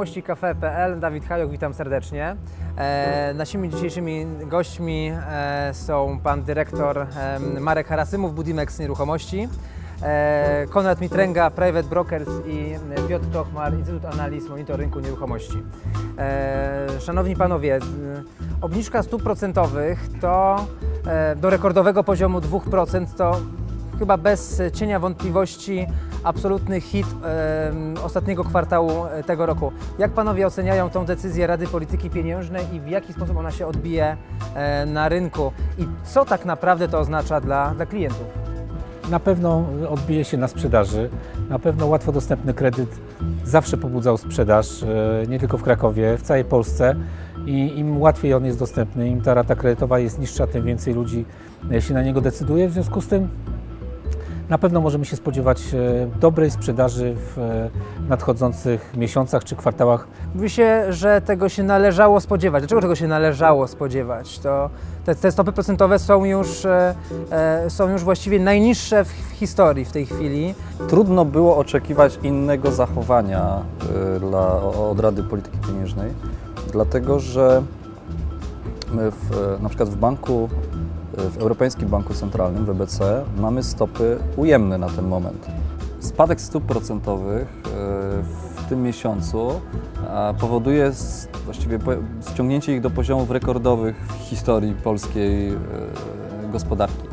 Nieruchomości Cafe.pl, Dawid Hajok, witam serdecznie. E, naszymi dzisiejszymi gośćmi e, są pan dyrektor e, Marek Harasymów, Budimex Nieruchomości, e, Konrad Mitręga, Private Brokers i Piotr Kochmar, Instytut Analiz Monitor Rynku Nieruchomości. E, szanowni panowie, e, obniżka stóp procentowych to e, do rekordowego poziomu 2% to chyba bez cienia wątpliwości absolutny hit ostatniego kwartału e, tego roku. Jak panowie oceniają tą decyzję Rady Polityki Pieniężnej i w jaki sposób ona się odbije e, na rynku i co tak naprawdę to oznacza dla, dla klientów? Na pewno odbije się na sprzedaży. Na pewno łatwo dostępny kredyt zawsze pobudzał sprzedaż, e, nie tylko w Krakowie, w całej Polsce. I im łatwiej on jest dostępny, im ta rata kredytowa jest niższa, tym więcej ludzi się na niego decyduje. W związku z tym na pewno możemy się spodziewać e, dobrej sprzedaży w e, nadchodzących miesiącach czy kwartałach Mówi się, że tego się należało spodziewać. Dlaczego tego się należało spodziewać? To te, te stopy procentowe są już, e, są już właściwie najniższe w, w historii w tej chwili. Trudno było oczekiwać innego zachowania y, dla, od Rady Polityki Pieniężnej, dlatego że my w, na przykład w banku, w Europejskim Banku Centralnym, w EBC, mamy stopy ujemne na ten moment. Spadek stóp procentowych y, w tym miesiącu powoduje właściwie ściągnięcie ich do poziomów rekordowych w historii polskiej y, gospodarki.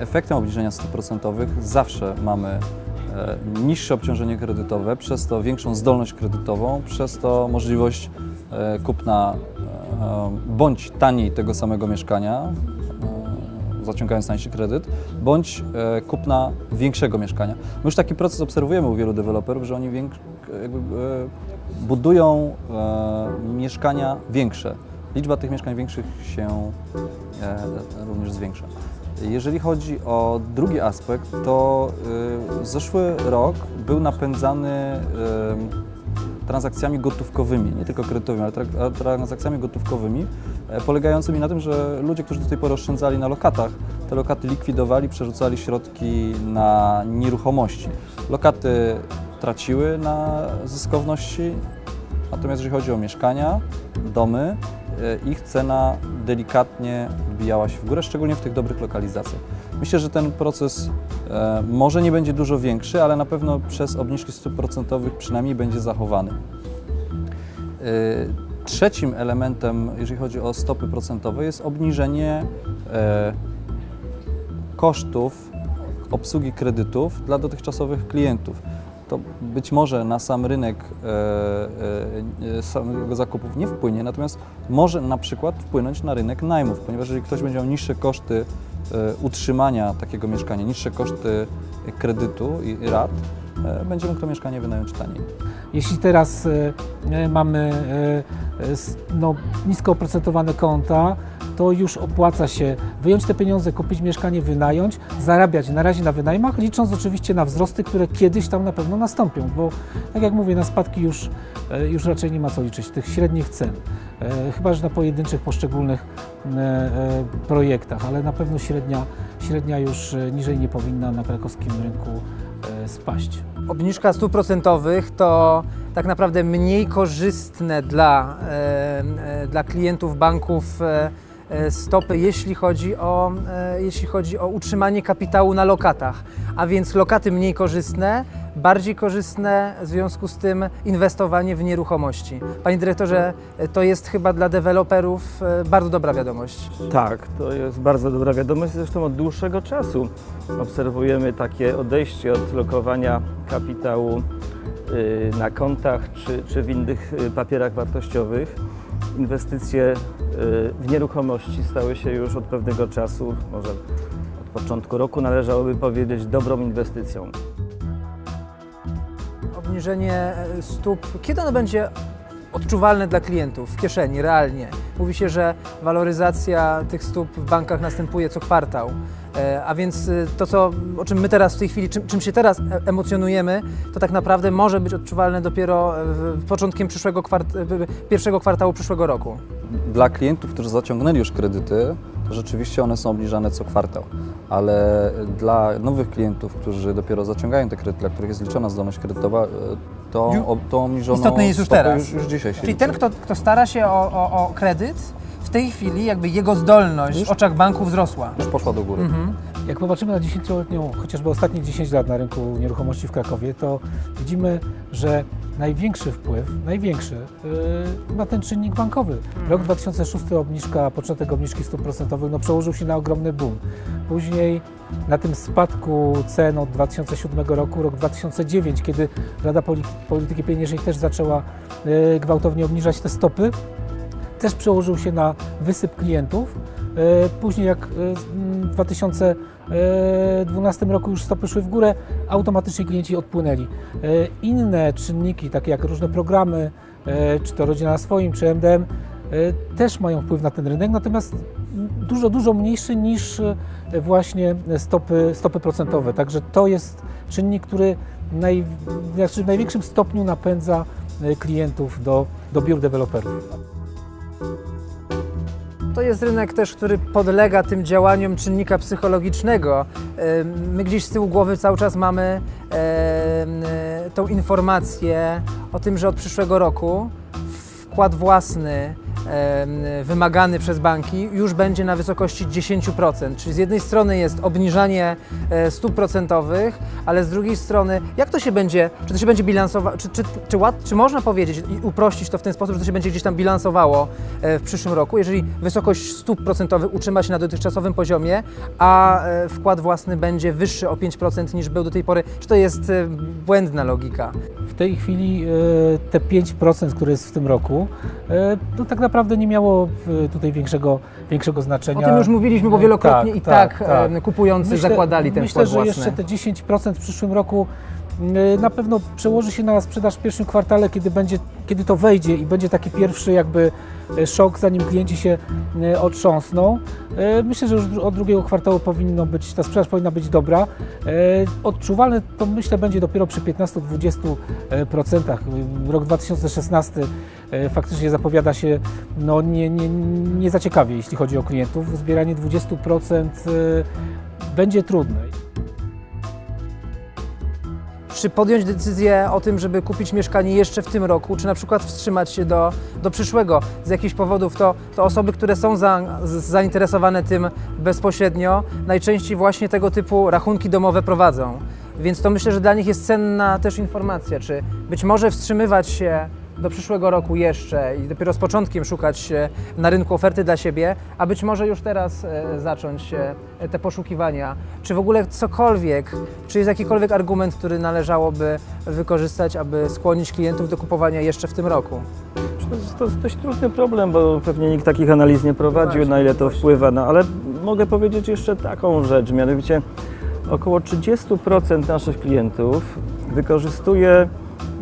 Efektem obniżenia stóp procentowych zawsze mamy e, niższe obciążenie kredytowe, przez to większą zdolność kredytową, przez to możliwość e, kupna e, bądź taniej tego samego mieszkania, zaciągając tańszy kredyt, bądź e, kupna większego mieszkania. My już taki proces obserwujemy u wielu deweloperów, że oni jakby, e, budują e, mieszkania większe. Liczba tych mieszkań większych się również zwiększa. Jeżeli chodzi o drugi aspekt, to zeszły rok był napędzany transakcjami gotówkowymi, nie tylko kredytowymi, ale tra- transakcjami gotówkowymi, e, polegającymi na tym, że ludzie, którzy do tej pory oszczędzali na lokatach, te lokaty likwidowali, przerzucali środki na nieruchomości. Lokaty traciły na zyskowności, natomiast jeżeli chodzi o mieszkania, domy, ich cena delikatnie wbijała się w górę, szczególnie w tych dobrych lokalizacjach. Myślę, że ten proces e, może nie będzie dużo większy, ale na pewno przez obniżki stóp procentowych przynajmniej będzie zachowany. E, Trzecim elementem, jeżeli chodzi o stopy procentowe, jest obniżenie e, kosztów obsługi kredytów dla dotychczasowych klientów. To być może na sam rynek e, e, e, samego zakupów nie wpłynie, natomiast może na przykład wpłynąć na rynek najmów, ponieważ jeżeli ktoś będzie miał niższe koszty utrzymania takiego mieszkania, niższe koszty kredytu i rat, będzie mógł to mieszkanie wynająć taniej. Jeśli teraz mamy no, nisko oprocentowane konta, to już opłaca się wyjąć te pieniądze, kupić mieszkanie, wynająć, zarabiać na razie na wynajmach, licząc oczywiście na wzrosty, które kiedyś tam na pewno nastąpią, bo tak jak mówię, na spadki już, e, już raczej nie ma co liczyć, tych średnich cen, E, chyba że na pojedynczych, poszczególnych e, e, projektach, ale na pewno średnia, średnia już e, niżej nie powinna na krakowskim rynku e, spaść. Obniżka stóp procentowych to tak naprawdę mniej korzystne dla, e, e, dla klientów banków e, e, stopy, jeśli chodzi, o, e, jeśli chodzi o utrzymanie kapitału na lokatach. A więc lokaty mniej korzystne, bardziej korzystne w związku z tym inwestowanie w nieruchomości. Panie dyrektorze, to jest chyba dla deweloperów e, bardzo dobra wiadomość. Tak, to jest bardzo dobra wiadomość. Zresztą od dłuższego czasu obserwujemy takie odejście od lokowania kapitału y, na kontach czy, czy w innych y, papierach wartościowych. Inwestycje y, w nieruchomości stały się już od pewnego czasu, może od początku roku należałoby powiedzieć, dobrą inwestycją. Obniżenie e, stóp, kiedy ono będzie odczuwalne dla klientów w kieszeni, realnie? Mówi się, że waloryzacja tych stóp w bankach następuje co kwartał. E, A więc e, to, co, o czym my teraz w tej chwili, czym, czym się teraz emocjonujemy, to tak naprawdę może być odczuwalne dopiero początkiem przyszłego kwart- pierwszego kwartału przyszłego roku. Dla klientów, którzy zaciągnęli już kredyty, rzeczywiście one są obniżane co kwartał. Ale dla nowych klientów, którzy dopiero zaciągają te kredyty, dla których jest liczona zdolność kredytowa, e, to, to obniżono istotne jest już teraz. Już, już dzisiaj się Czyli liczy. ten, kto, kto stara się o, o, o kredyt, w tej chwili jakby jego zdolność w oczach banku wzrosła. Już poszła do góry. Mhm. Jak popatrzymy na 10-letnią, chociażby ostatnie 10 lat na rynku nieruchomości w Krakowie, to widzimy, że największy wpływ, największy yy, ma ten czynnik bankowy. Rok 2006 obniżka, początek obniżki stóp procentowych no, przełożył się na ogromny boom. Później na tym spadku cen od 2007 roku, rok 2009, kiedy Rada Poli- Polityki Pieniężnej też zaczęła yy, gwałtownie obniżać te stopy, też przełożył się na wysyp klientów. E, Później jak e, w 2012 roku już stopy szły w górę, automatycznie klienci odpłynęli. E, Inne czynniki, takie jak różne programy, czy to Rodzina na swoim, czy MDM, też mają wpływ na ten rynek, natomiast dużo, dużo mniejszy niż właśnie stopy, stopy procentowe. Także to jest czynnik, który naj, znaczy w największym stopniu napędza klientów do, do biur deweloperów. To jest rynek też, który podlega tym działaniom czynnika psychologicznego. Ym, My gdzieś z tyłu głowy cały czas mamy em, e, tą informację o tym, że od przyszłego roku wkład własny wymagany przez banki już będzie na wysokości 10%. Czyli z jednej strony jest obniżanie e, stóp procentowych, ale z drugiej strony jak to się będzie, czy to się będzie bilansowało, czy, czy, czy, czy można powiedzieć i uprościć to w ten sposób, że to się będzie gdzieś tam bilansowało e, w przyszłym roku, jeżeli wysokość stóp procentowych utrzyma się na dotychczasowym poziomie, a e, wkład własny będzie wyższy o 5% niż był do tej pory, czy to jest błędna logika? W tej chwili te 5%, które jest w tym roku, no tak naprawdę nie miało e, tutaj większego, większego O znaczenia. tym już mówiliśmy, bo wielokrotnie Tak, i tak, tak, tak. e, kupujący Myślę- zakładali ten Myślę, wkład że własny. jeszcze te 10% w przyszłym roku na pewno przełoży się na sprzedaż w pierwszym kwartale, kiedy, będzie, kiedy to wejdzie i będzie taki pierwszy jakby y, szok, zanim klienci się y, otrząsną. Myślę, że już od drugiego kwartału powinno być, ta sprzedaż powinna być dobra. Odczuwalne to myślę będzie dopiero przy 15-20%. Y, Rok 2016 y, faktycznie zapowiada się no, nie, nie, nie za ciekawie, jeśli chodzi o klientów. Zbieranie 20% y, będzie trudne. Czy podjąć decyzję o tym, żeby kupić mieszkanie jeszcze w tym roku, czy na przykład wstrzymać się do, do przyszłego z jakichś powodów, to, to osoby, które są za, zainteresowane tym bezpośrednio, najczęściej właśnie tego typu rachunki domowe prowadzą. Więc to myślę, że dla nich jest cenna też informacja, czy być może wstrzymywać się do przyszłego roku jeszcze i dopiero z początkiem szukać e, na rynku oferty dla siebie, a być może już teraz e, zacząć e, te poszukiwania. Czy w ogóle cokolwiek, czy jest jakikolwiek argument, który należałoby wykorzystać, aby skłonić klientów do kupowania jeszcze w tym roku? To jest, to jest dość trudny problem, bo pewnie nikt takich analiz nie prowadził, Właśnie, na ile to właśnie. wpływa. No, ale mogę powiedzieć jeszcze taką rzecz, mianowicie około 30% naszych klientów wykorzystuje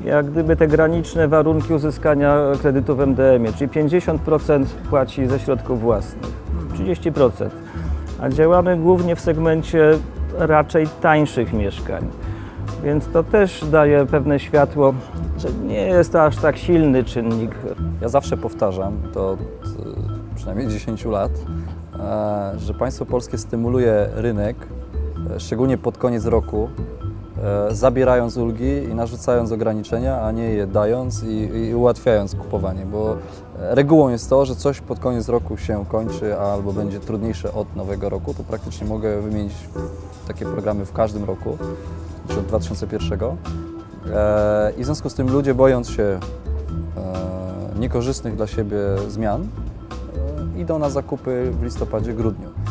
jak gdyby te graniczne warunki uzyskania kredytu w MDM-ie, czyli 50% płaci ze środków własnych, 30%. A działamy głównie w segmencie raczej tańszych mieszkań. Więc to też daje pewne światło, że nie jest to aż tak silny czynnik Ja zawsze powtarzam, to od e, przynajmniej 10 lat, e, że państwo polskie stymuluje rynek, e, szczególnie pod koniec roku, zabierając ulgi i narzucając ograniczenia, a nie je dając i, i ułatwiając kupowanie, bo e, regułą jest to, że coś pod koniec roku się kończy albo będzie trudniejsze od nowego roku. To praktycznie mogę wymienić takie programy w każdym roku, czy od 2001. E, I w związku z tym ludzie bojąc się e, niekorzystnych dla siebie zmian e, idą na zakupy w listopadzie, grudniu.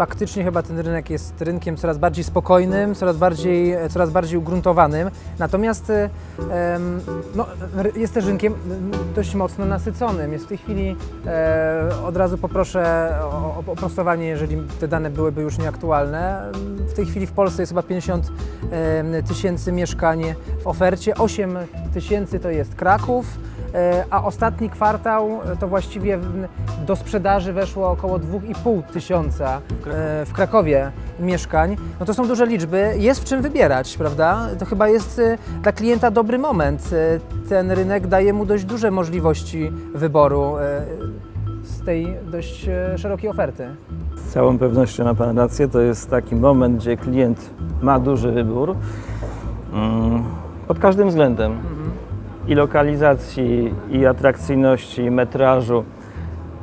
Faktycznie chyba ten rynek jest rynkiem coraz bardziej spokojnym, coraz bardziej, coraz bardziej ugruntowanym. Natomiast no, jest też rynkiem dość mocno nasyconym. Jest w tej chwili, e, od razu poproszę o, o oprostowanie, jeżeli te dane byłyby już nieaktualne. W tej chwili w Polsce jest chyba 50 em, tysięcy mieszkań w ofercie, 8 tysięcy to jest Kraków. E, a ostatni kwartał e, to właściwie w- do sprzedaży weszło około 2,5 tysiąca e, w Krakowie mieszkań. No to są duże liczby, jest w czym wybierać, prawda? To chyba jest dla klienta dobry moment. Ten rynek daje mu dość duże możliwości wyboru. E, tej dość szerokiej oferty. Z całą pewnością ma Pan rację. To jest taki moment, gdzie klient ma duży wybór mm, pod każdym względem. I lokalizacji, i atrakcyjności, i metrażu.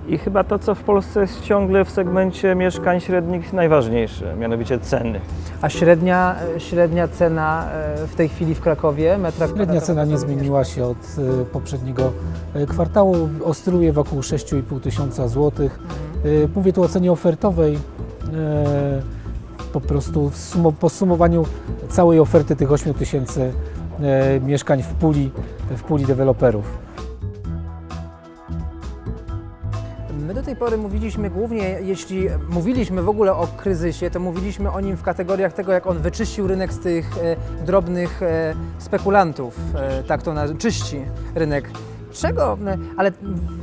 I chyba to, co w Polsce jest ciągle w segmencie mieszkań średnich najważniejsze, mianowicie ceny. A średnia, średnia cena e, w tej chwili w Krakowie metra Średnia cena nie zmieniła się od e, poprzedniego e, kwartału, oscyluje wokół 6,5 tysiąca złotych. Mówię tu o cenie ofertowej. Po prostu w sumo, po sumowaniu całej oferty tych 8 tysięcy mieszkań w puli, w puli deweloperów. My do tej pory mówiliśmy głównie, jeśli mówiliśmy w ogóle o kryzysie, to mówiliśmy o nim w kategoriach tego, jak on wyczyścił rynek z tych e, drobnych e, spekulantów, e, tak to czyści rynek. Czego, e, ale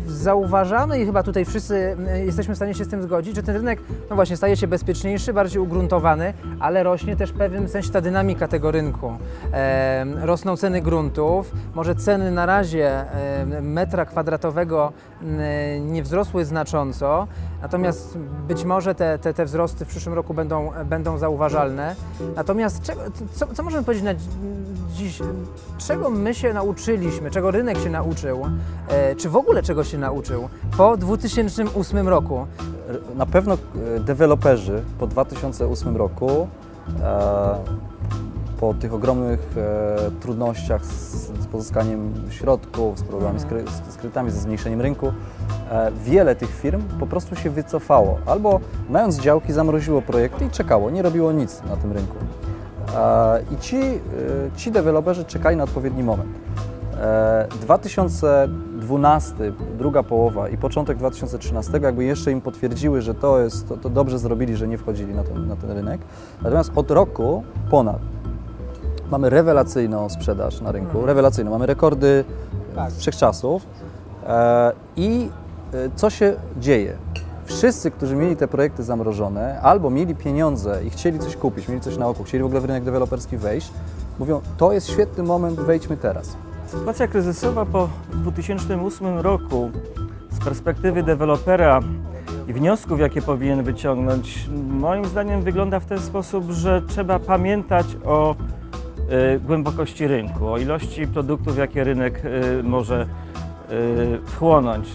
zauważamy i chyba tutaj wszyscy jesteśmy w stanie się z tym zgodzić, że ten rynek, no właśnie, staje się bezpieczniejszy, bardziej ugruntowany, ale rośnie też w pewnym sensie ta dynamika tego rynku. Rosną ceny gruntów, może ceny na razie metra kwadratowego nie wzrosły znacząco, natomiast być może te, te, te wzrosty w przyszłym roku będą, będą zauważalne. Natomiast czego, co, co możemy powiedzieć na dzi- dziś, czego my się nauczyliśmy, czego rynek się nauczył, e, czy w ogóle czego się nauczył po 2008 roku? Na pewno e, deweloperzy po 2008 roku, e, po tych ogromnych trudnościach z, pozyskaniem środków, z problemami z, kry, z, kredytami, ze zmniejszeniem rynku, wiele tych firm po prostu się wycofało. Albo mając działki zamroziło projekty i czekało, nie robiło nic na tym rynku. I ci, ci deweloperzy czekali na odpowiedni moment. E, 2012, druga połowa i początek 2013 jakby jeszcze im potwierdziły, że to jest, to, to dobrze zrobili, że nie wchodzili na ten, na ten rynek. Natomiast od roku ponad mamy rewelacyjną sprzedaż na rynku, rewelacyjną, mamy rekordy Tak. wszechczasów e, i e, co się dzieje? Wszyscy, którzy mieli te projekty zamrożone, albo mieli pieniądze i chcieli coś kupić, mieli coś na oku, chcieli w ogóle w rynek deweloperski wejść, mówią, to jest świetny moment, wejdźmy teraz. Sytuacja kryzysowa po 2008 roku z perspektywy dewelopera i wniosków, jakie powinien wyciągnąć, moim zdaniem wygląda w ten sposób, że trzeba pamiętać o y, głębokości rynku, o ilości produktów, jakie rynek y, może y, wchłonąć.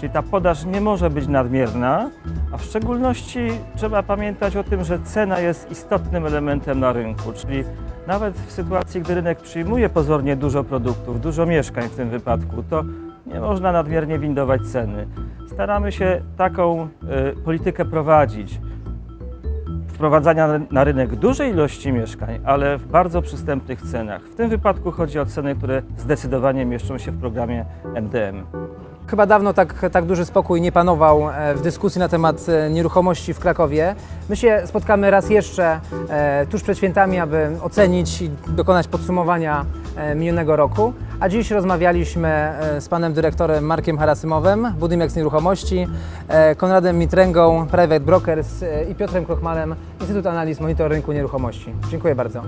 Czyli ta podaż nie może być nadmierna, a w szczególności trzeba pamiętać o tym, że cena jest istotnym elementem na rynku, czyli nawet w sytuacji, gdy rynek przyjmuje pozornie dużo produktów, dużo mieszkań w tym wypadku, to nie można nadmiernie windować ceny. Staramy się taką y, politykę prowadzić. Wprowadzania na rynek dużej ilości mieszkań, ale w bardzo przystępnych cenach. W tym wypadku chodzi o ceny, które zdecydowanie mieszczą się w programie MDM. Chyba dawno tak, tak duży spokój nie panował e, w dyskusji na temat e, nieruchomości w Krakowie. My się spotkamy raz jeszcze e, tuż przed świętami, aby ocenić i dokonać podsumowania minionego roku. A dziś rozmawialiśmy z panem dyrektorem Markiem Harasymowem, Budymex Nieruchomości, Konradem Mitręgą, Private Brokers i Piotrem Krochmalem, Instytut Analiz Monitor Rynku Nieruchomości. Dziękuję bardzo.